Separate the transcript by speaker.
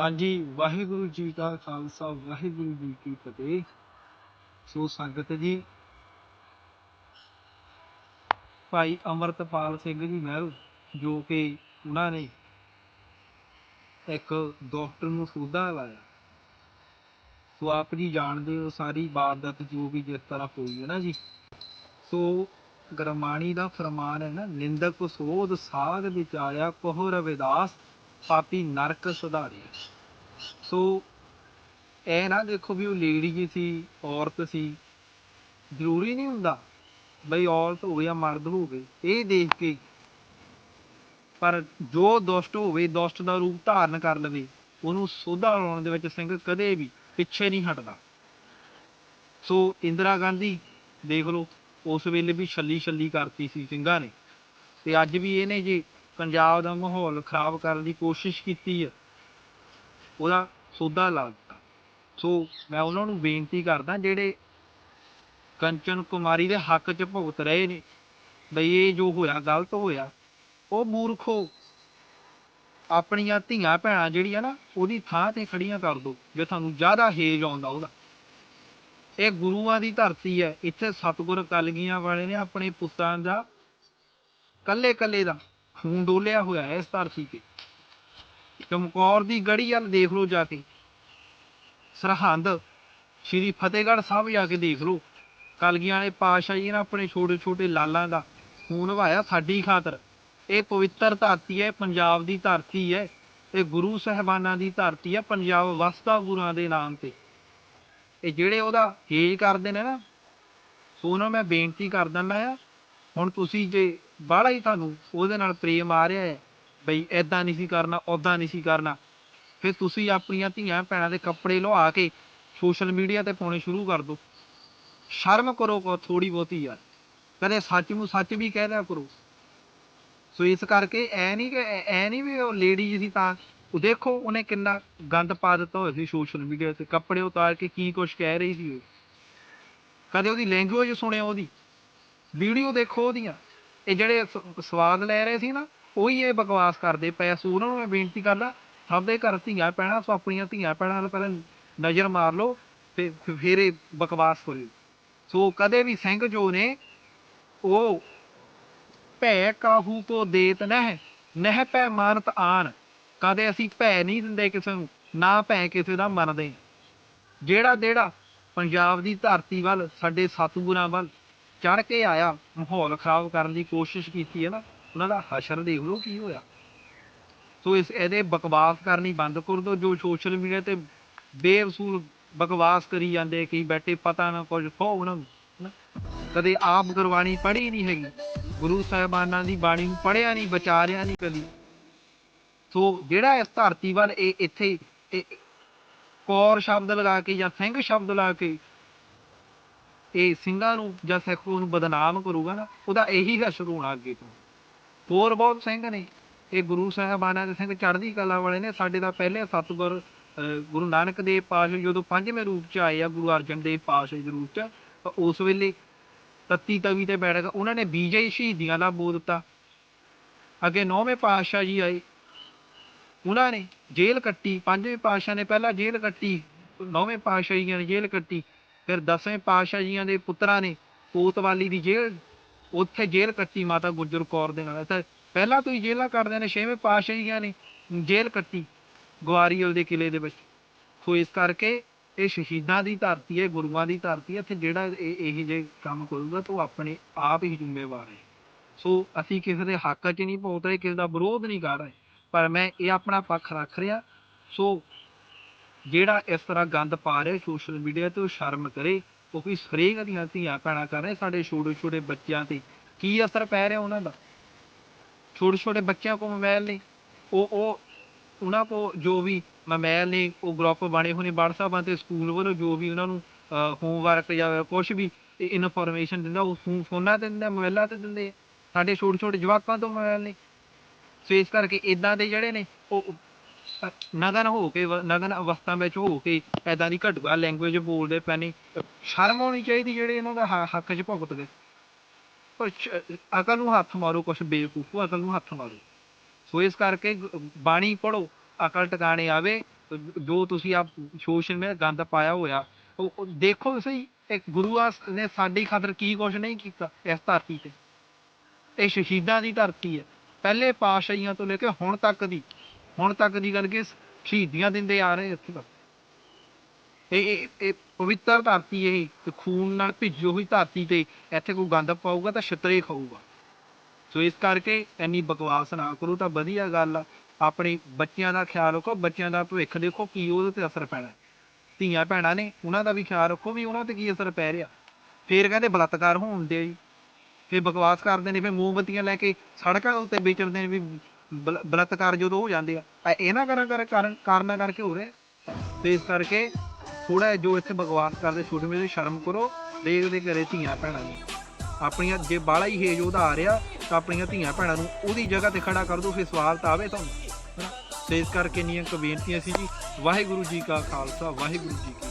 Speaker 1: ਹਾਂਜੀ, ਵਾਹਿਗੁਰੂ ਜੀ ਕਾ ਖਾਲਸਾ, ਵਾਹਿਗੁਰੂ ਜੀ ਕੀ ਫਤਿਹ। ਸੋ ਸੰਗਤ ਜੀ, ਭਾਈ ਅਮਰਤਪਾਲ ਸਿੰਘ ਜੀ ਮਹਿਰੂ ਜੋ ਕਿ ਉਹਨਾਂ ਨੇ ਇੱਕ ਡਾਕਟਰ ਨੂੰ ਸੋਧਾ ਲਾਇਆ। ਸੋ ਆਪ ਜੀ ਜਾਣਦੇ ਹੋ ਸਾਰੀ ਵਾਰਦਾਤ ਜੋ ਵੀ ਜਿਸ ਤਰ੍ਹਾਂ ਹੋਈ ਹੈ ਨਾ ਜੀ। ਸੋ ਗਰਮਾਣੀ ਦਾ ਫਰਮਾਨ ਹੈ ਨਾ, ਨਿੰਦਕ ਸੋਧ ਸਾਧ ਵਿਚਾਰਿਆ, ਕੋਹ ਰਵਿਦਾਸ। ਪਾਪੀ ਨਰਕ ਸੁਧਾਰੀ। ਸੋ ਇਹ ਨਾ ਦੇਖੋ ਵੀ ਉਹ ਲੇਡੀ ਸੀ, ਔਰਤ ਸੀ। ਜ਼ਰੂਰੀ ਨਹੀਂ ਹੁੰਦਾ ਬਈ ਔਰਤ ਹੋਵੇ ਜਾਂ ਮਰਦ ਹੋਵੇ ਇਹ ਦੇਖ ਕੇ। ਪਰ ਜੋ ਦੁਸ਼ਟ ਹੋਵੇ, ਦੁਸ਼ਟ ਦਾ ਰੂਪ ਧਾਰਨ ਕਰ ਲਵੇ, ਉਹਨੂੰ ਸੋਧਾ ਲਾਉਣ ਦੇ ਵਿੱਚ ਸਿੰਘ ਕਦੇ ਵੀ ਪਿੱਛੇ ਨਹੀਂ ਹਟਦਾ। ਸੋ ਇੰਦਰਾ ਗਾਂਧੀ ਦੇਖ ਲਓ, ਉਸ ਵੇਲੇ ਵੀ ਛੱਲੀ ਛੱਲੀ ਕਰਤੀ ਸੀ ਸਿੰਘਾਂ ਨੇ। ਤੇ ਅੱਜ ਵੀ ਇਹਨੇ ਜੀ ਪੰਜਾਬ ਦਾ ਮਾਹੌਲ ਖਰਾਬ ਕਰਨ ਦੀ ਕੋਸ਼ਿਸ਼ ਕੀਤੀ ਹੈ ਉਹਦਾ ਸੌਦਾ ਲਾ ਦਿੱਤਾ। ਸੋ ਮੈਂ ਉਹਨਾਂ ਨੂੰ ਬੇਨਤੀ ਕਰਦਾ, ਜਿਹੜੇ ਕੰਚਨ ਕੁਮਾਰੀ ਦੇ ਹੱਕ 'ਚ ਭੁਗਤ ਰਹੇ ਨੇ, ਬਈ ਇਹ ਜੋ ਹੋਇਆ, ਗਲਤ ਹੋਇਆ, ਉਹ ਮੂਰਖੋ ਆਪਣੀਆਂ ਧੀਆਂ ਭੈਣਾਂ ਜਿਹੜੀਆਂ ਨਾ, ਉਹਦੀ ਥਾਂ ਤੇ ਖੜੀਆਂ ਕਰ ਦੋ, ਜੇ ਤੁਹਾਨੂੰ ਜ਼ਿਆਦਾ ਹੇਜ ਆਉਂਦਾ ਉਹਦਾ। ਇਹ ਗੁਰੂਆਂ ਦੀ ਧਰਤੀ ਹੈ। ਇੱਥੇ ਸਤਿਗੁਰ ਕਲਗੀਆਂ ਵਾਲੇ ਨੇ ਆਪਣੇ ਪੁੱਤਾਂ ਦਾ ਕੱਲੇ ਕੱਲੇ ਦਾ ਖੂਨ ਡੋਲਿਆ ਹੋਇਆ ਹੈ ਇਸ ਧਰਤੀ ਤੇ। ਚਮਕੌਰ ਦੀ ਗੜੀ ਵੱਲ ਦੇਖ ਲਓ ਜਾ ਕੇ। ਸਰਹੰਦ, ਸ਼੍ਰੀ ਫਤਿਹਗੜ੍ਹ ਸਾਹਿਬ ਜਾ ਕੇ ਦੇਖ ਲਓ। ਕਲਗੀਆਂ ਵਾਲੇ ਪਾਤਸ਼ਾਹ ਜੀ ਨੇ ਆਪਣੇ ਛੋਟੇ ਛੋਟੇ ਲਾਲਾਂ ਦਾ ਖੂਨ ਵਹਾਇਆ ਸਾਡੀ ਖਾਤਰ। ਇਹ ਪਵਿੱਤਰ ਧਰਤੀ ਹੈ, ਪੰਜਾਬ ਦੀ ਧਰਤੀ ਹੈ। ਇਹ ਗੁਰੂ ਸਾਹਿਬਾਨਾਂ ਦੀ ਧਰਤੀ ਹੈ, ਪੰਜਾਬ ਵਸਦਾ ਗੁਰਾਂ ਦੇ ਨਾਮ ਤੇ। ਇਹ ਜਿਹੜੇ ਉਹਦਾ ਹੇਜ ਕਰਦੇ ਨੇ ਨਾ, ਸੋ ਉਹਨਾਂ ਨੂੰ ਮੈਂ ਬੇਨਤੀ ਕਰ ਦਿੰਦਾ ਆ ਹੁਣ ਤੁਸੀਂ ਜੇ ਬਾਹਲਾ ਹੀ ਤੁਹਾਨੂੰ ਉਹਦੇ ਨਾਲ ਪ੍ਰੇਮ ਆ ਰਿਹਾ ਹੈ, ਬਈ ਐਦਾਂ ਨਹੀਂ ਸੀ ਕਰਨਾ, ਓਦਾਂ ਨਹੀਂ ਸੀ ਕਰਨਾ, ਫਿਰ ਤੁਸੀਂ ਆਪਣੀਆਂ ਧੀਆਂ ਭੈਣਾਂ ਦੇ ਕੱਪੜੇ ਲੁਆ ਕੇ ਸੋਸ਼ਲ ਮੀਡੀਆ ਤੇ ਪਾਉਣੇ ਸ਼ੁਰੂ ਕਰ ਦਿਓ। ਸ਼ਰਮ ਕਰੋ ਕੋ ਥੋੜੀ ਬਹੁਤੀ ਯਾਰ। ਕਦੇ ਸੱਚ ਨੂੰ ਸੱਚ ਵੀ ਕਹਿ ਦਿਆ ਕਰੋ। ਸੋ ਇਸ ਕਰਕੇ ਐ ਨਹੀਂ ਕਿ ਐ- ਨਹੀਂ ਵੀ ਉਹ ਲੇਡੀ ਸੀ ਤਾਂ, ਉਹ ਦੇਖੋ ਉਹਨੇ ਕਿੰਨਾ ਗੰਦ ਪਾ ਦਿੱਤਾ ਹੋਇਆ ਸੀ ਸੋਸ਼ਲ ਮੀਡੀਆ ਤੇ ਕੱਪੜੇ ਉਤਾਰ ਕੇ ਕੀ ਕੁਛ ਕਹਿ ਰਹੀ ਸੀ ਉਹ। ਕਦੇ ਉਹਦੀ ਲੈਂਗੁਏਜ ਸੁਣਿਆ ਉਹਦੀ? ਵੀਡੀਓ ਦੇਖੋ ਉਹਦੀਆਂ। ਇਹ ਜਿਹੜੇ ਸਵਾਦ ਲੈ ਰਹੇ ਸੀ ਨਾ, ਉਹੀ ਇਹ ਬਕਵਾਸ ਕਰਦੇ ਪਏ ਸੋ ਉਹਨਾਂ ਨੂੰ ਮੈਂ ਬੇਨਤੀ ਕਰਦਾ, ਸਭ ਦੇ ਘਰ ਧੀਆਂ ਪੈਣਾ, ਸੋ ਆਪਣੀਆਂ ਧੀਆਂ ਪੈਣਾ ਨਾਲ ਪਹਿਲਾਂ ਨਜ਼ਰ ਮਾਰ ਲਓ, ਤੇ ਫਿਰ- ਇਹ ਬਕਵਾਸ ਹੋਏ ਸੋ ਕਦੇ ਵੀ ਸਿੰਘ ਜੋ ਨੇ, ਉਹ ਭੈ ਕਾਹੂ ਕੋ ਦੇਤ ਨਹਿ ਨਹਿ ਭੈ ਮਾਨਤ ਆਨ। ਕਦੇ ਅਸੀਂ ਭੈ ਨਹੀਂ ਦਿੰਦੇ ਕਿਸੇ ਨੂੰ, ਨਾ ਭੈ ਕਿਸੇ ਦਾ ਮੰਨਦੇ। ਜਿਹੜਾ ਜਿਹੜਾ ਪੰਜਾਬ ਦੀ ਧਰਤੀ ਵੱਲ, ਸਾਡੇ ਸਤਿਗੁਰਾਂ ਵੱਲ ਚੜ ਕੇ ਆਇਆ, ਮਾਹੌਲ ਖਰਾਬ ਕਰਨ ਦੀ ਕੋਸ਼ਿਸ਼ ਕੀਤੀ ਹੈ ਨਾ, ਉਹਨਾਂ ਦਾ ਹਸ਼ਰ ਦੇਖ ਲਓ ਕੀ ਹੋਇਆ। ਸੋ ਇਸ ਇਹਦੇ ਬਕਵਾਸ ਕਰਨੀ ਬੰਦ ਕਰ ਦਿਓ, ਜੋ ਸੋਸ਼ਲ ਮੀਡੀਆ ਤੇ ਬੇਵਸੂਲ ਬਕਵਾਸ ਕਰੀ ਜਾਂਦੇ ਕਈ ਬੈਠੇ ਪਤਾ ਨਾ ਕੁਝ ਖੋ ਉਹਨਾਂ ਨੂੰ ਕਦੇ ਆਪ ਗੁਰਬਾਣੀ ਪੜ੍ਹੀ ਨਹੀਂ ਹੈਗੀ, ਗੁਰੂ ਸਾਹਿਬਾਨਾਂ ਦੀ ਬਾਣੀ ਨੂੰ ਪੜ੍ਹਿਆ ਨਹੀਂ, ਵਿਚਾਰਿਆ ਨਹੀਂ ਕਦੀ। ਸੋ ਜਿਹੜਾ ਇਸ ਧਰਤੀ ਵੱਲ ਇਹ ਇੱਥੇ ਕੌਰ ਸ਼ਬਦ ਲਗਾ ਕੇ ਜਾਂ ਸਿੰਘ ਸ਼ਬਦ ਲਾ ਕੇ ਇਹ ਸਿੰਘਾਂ ਨੂੰ ਜਾਂ ਸਿੱਖੂ ਨੂੰ ਬਦਨਾਮ ਕਰੂਗਾ ਨਾ, ਉਹਦਾ ਇਹੀ ਹਸ਼ਰ ਹੋਣਾ ਅੱਗੇ ਤੋਂ। ਹੋਰ ਬਹੁਤ ਸਿੰਘ ਨੇ। ਇਹ ਗੁਰੂ ਸਾਹਿਬਾਨਾਂ ਦੇ ਸਿੰਘ ਚੜ੍ਹਦੀ ਕਲਾ ਵਾਲੇ ਨੇ। ਸਾਡੇ ਦਾ ਪਹਿਲੇ ਸਤਿਗੁਰ ਗੁਰੂ ਨਾਨਕ ਦੇਵ ਪਾਤਸ਼ਾਹ ਜਦੋਂ ਪੰਜਵੇਂ ਰੂਪ ਚ ਆਏ ਆ, ਗੁਰੂ ਅਰਜਨ ਦੇਵ ਪਾਤਸ਼ਾਹ ਦੇ ਰੂਪ ਚ, ਤਾਂ ਉਸ ਵੇਲੇ ਤੱਤੀ ਤਵੀ ਤੇ ਬੈਠ ਕੇ ਉਹਨਾਂ ਨੇ ਬੀਜੇ ਸ਼ਹੀਦੀਆਂ ਦਾ ਬੋਲ ਦਿੱਤਾ। ਅੱਗੇ ਨੌਵੇਂ ਪਾਤਸ਼ਾਹ ਜੀ ਆਏ। ਉਹਨਾਂ ਨੇ ਜੇਲ੍ਹ ਕੱਟੀ। ਪੰਜਵੇਂ ਪਾਤਸ਼ਾਹ ਨੇ ਪਹਿਲਾਂ ਜੇਲ੍ਹ ਕੱਟੀ। ਨੌਵੇਂ ਪਾਤਸ਼ਾਹ ਜੀ ਨੇ ਜੇਲ੍ਹ ਕੱਟੀ। ਫਿਰ ਦਸਵੇਂ ਪਾਤਸ਼ਾਹ ਜੀਆਂ ਦੇ ਪੁੱਤਰਾਂ ਨੇ ਕੋਤਵਾਲੀ ਦੀ ਜੇਲ੍ਹ, ਉੱਥੇ ਜੇਲ੍ਹ ਕੱਟੀ ਮਾਤਾ ਗੁਜਰ ਕੌਰ ਦੇ ਨਾਲ। ਤਾਂ ਪਹਿਲਾਂ ਤੋਂ ਹੀ ਜੇਲ੍ਹਾਂ ਕਰਦੇ ਨੇ, ਛੇਵੇਂ ਪਾਤਸ਼ਾਹ ਜੀਆਂ ਨੇ ਜੇਲ੍ਹ ਕੱਟੀ ਗਵਾਰੀਅਲ ਦੇ ਕਿਲੇ ਦੇ ਵਿੱਚ। ਸੋ ਇਸ ਕਰਕੇ ਇਹ ਸ਼ਹੀਦਾਂ ਦੀ ਧਰਤੀ ਹੈ, ਗੁਰੂਆਂ ਦੀ ਧਰਤੀ ਹੈ, ਇੱਥੇ ਜਿਹੜਾ ਇਹ ਇਹ ਜੇ ਕੰਮ ਕਰੂਗਾ, ਤਾਂ ਆਪਣੇ ਆਪ ਹੀ ਜ਼ਿੰਮੇਵਾਰ ਹੈ। ਸੋ ਅਸੀਂ ਕਿਸੇ ਦੇ ਹੱਕ 'ਚ ਨਹੀਂ ਪਹੁੰਚ ਰਹੇ, ਕਿਸੇ ਦਾ ਵਿਰੋਧ ਨਹੀਂ ਕਰ ਰਹੇ, ਪਰ ਮੈਂ ਇਹ ਆਪਣਾ ਪੱਖ ਰੱਖ ਰਿਹਾ। ਸੋ ਜਿਹੜਾ ਇਸ ਤਰ੍ਹਾਂ ਗੰਦ ਪਾ ਰਿਹਾ ਸੋਸ਼ਲ ਮੀਡੀਆ ਤੇ ਉਹ ਸ਼ਰਮ ਕਰੇ ਕਿਉਂਕਿ ਹਰੇਕ ਦੀਆਂ ਧੀਆਂ ਭੈਣਾਂ ਕਰ ਰਹੇ ਸਾਡੇ ਛੋਟੇ ਛੋਟੇ ਬੱਚਿਆਂ ਤੇ। ਕੀ ਅਸਰ ਪੈ ਰਿਹਾ ਉਹਨਾਂ ਦਾ? ਛੋਟੇ ਛੋਟੇ ਬੱਚਿਆਂ ਕੋਲ ਮੋਬਾਈਲ ਨੇ ਉਹ ਉਹ, ਉਹਨਾਂ ਕੋ ਜੋ ਵੀ ਮੋਬਾਈਲ ਨੇ ਉਹ ਗਰੁੱਪ ਬਣੇ ਹੋਏ ਨੇ WhatsApp ਤੇ ਸਕੂਲ ਵੱਲੋਂ ਜੋ ਵੀ ਉਹਨਾਂ ਨੂੰ ਹੋਮਵਰਕ ਜਾਂ ਕੁਝ ਵੀ ਇਨਫੋਰਮੇਸ਼ਨ ਦਿੰਦਾ, ਉਹ ਫੋ- ਫੋਨਾਂ ਤੇ ਦਿੰਦਾ ਮੋਬਾਈਲਾਂ ਤੇ ਦਿੰਦੇ ਸਾਡੇ ਛੋਟੇ ਛੋਟੇ ਜਵਾਕਾਂ ਤੋਂ ਮੋਬਾਈਲ ਨੇ ਸੋ ਇਸ ਕਰਕੇ ਇਦਾਂ ਦੇ ਜਿਹੜੇ ਨੇ, ਉਹ ਨਗਨ ਹੋ ਕੇ ਨਗਨ ਅਵਸਥਾ ਵਿੱਚ ਹੋ ਕੇ ਐਦਾਂ ਦੀ ਘਟਵਾ ਲੈਂਗੁਏਜ ਬੋਲਦੇ ਪਏ ਨੇ। ਸ਼ਰਮ ਹੋਣੀ ਚਾਹੀਦੀ ਜਿਹੜੇ ਇਹਨਾਂ ਦਾ ਹ- ਹੱਕ 'ਚ ਭੁਗਤਦੇ। ਪਰ ਸ਼- ਅਕਲ ਨੂੰ ਹੱਥ ਮਾਰੋ, ਕੁਛ ਬੇਵਕੂਫੋ ਅਕਲ ਨੂੰ ਹੱਥ ਮਾਰੋ। ਸੋ ਇਸ ਕਰਕੇ ਗ- ਬਾਣੀ ਪੜੋ ਅਕਲ ਟਿਕਾਣੇ ਆਵੇ, ਜੋ ਤੁਸੀਂ ਆ ਸੋਸ਼ਲ ਮੀਡੀਆ ਗੰਦ ਪਾਇਆ ਹੋਇਆ, ਉਹ ਉਹ ਦੇਖੋ ਸਹੀ, ਇੱਕ ਗੁਰੂ ਨੇ ਸਾਡੀ ਖਾਤਰ ਕੀ ਕੁਛ ਨਹੀਂ ਕੀਤਾ ਇਸ ਧਰਤੀ ਤੇ। ਇਹ ਸ਼ਹੀਦਾਂ ਦੀ ਧਰਤੀ ਹੈ। ਪਹਿਲੇ ਪਾਤਸ਼ਾਹੀਆਂ ਤੋਂ ਲੈ ਕੇ ਹੁਣ ਤੱਕ ਦੀ ਹੁਣ ਤੱਕ ਦੀ ਗੱਲ ਕਿ ਸ਼ਹੀਦੀਆਂ ਦਿੰਦੇ ਆ ਰਹੇ ਇੱਥੇ ਤੱਕ। ਇਹ ਇਹ ਪਵਿੱਤਰ ਧਰਤੀ ਇਹ, ਤੇ ਖੂਨ ਨਾਲ ਭਿੱਜੀ ਹੋਈ ਧਰਤੀ ਤੇ ਇੱਥੇ ਕੋਈ ਗੰਦ ਪਾਊਗਾ ਤਾਂ ਛਤਰੇ ਖਾਊਗਾ। ਸੋ ਇਸ ਕਰਕੇ ਇੰਨੀ ਬਕਵਾਸ ਨਾ ਕਰੋ ਤਾਂ ਵਧੀਆ ਗੱਲ ਆ। ਆਪਣੇ ਬੱਚਿਆਂ ਦਾ ਖਿਆਲ ਰੱਖੋ, ਬੱਚਿਆਂ ਦਾ ਭਵਿੱਖ ਦੇਖੋ ਕੀ ਉਹਦੇ ਤੇ ਅਸਰ ਪੈਣਾ। ਧੀਆਂ ਭੈਣਾਂ ਨੇ ਉਹਨਾਂ ਦਾ ਵੀ ਖਿਆਲ ਰੱਖੋ ਵੀ ਉਹਨਾਂ ਤੇ ਕੀ ਅਸਰ ਪੈ ਰਿਹਾ। ਫੇਰ ਕਹਿੰਦੇ ਬਲਾਤਕਾਰ ਹੋਣ ਦੇ। ਜੀ ਫੇਰ ਬਕਵਾਸ ਕਰਦੇ ਨੇ, ਫੇਰ ਮੋਮਬੱਤੀਆਂ ਲੈ ਕੇ ਸੜਕਾਂ ਉੱਤੇ ਵੇਚਦੇ ਨੇ ਵੀ ਬਲਾਤਕਾਰ ਜਦੋਂ ਹੋ ਜਾਂਦੇ ਆ ਇਹਨਾਂ ਕਾਰਨ ਕਰ, ਕਾਰਨਾਂ ਕਰਕੇ ਹੋ ਰਿਹਾ। ਤੇ ਇਸ ਕਰਕੇ ਥੋੜਾ ਜੋ ਇੱਥੇ ਬਕਵਾਸ ਕਰਦੇ ਛੋਟੇ ਮੇਰੀ ਸ਼ਰਮ ਕਰੋ, ਦੇਖਦੇ ਘਰੇ ਧੀਆਂ ਭੈਣਾਂ ਨੂੰ। ਆਪਣੀਆਂ ਜੇ ਬਾਲਾ ਹੀ ਹੇਜ ਉਹਦਾ ਆ ਰਿਹਾ, ਤਾਂ ਆਪਣੀਆਂ ਧੀਆਂ ਭੈਣਾਂ ਨੂੰ ਉਹਦੀ ਜਗ੍ਹਾ ਤੇ ਖੜਾ ਕਰ ਦਿਓ ਫਿਰ ਸਵਾਲ ਤਾਂ ਆਵੇ ਤੁਹਾਨੂੰ। ਹਨਾ? ਤੇ ਇਸ ਕਰਕੇ ਨੀਆਂ ਕੁ ਬੇਨਤੀਆਂ ਸੀ ਜੀ। ਵਾਹਿਗੁਰੂ ਜੀ ਕਾ ਖਾਲਸਾ, ਵਾਹਿਗੁਰੂ ਜੀ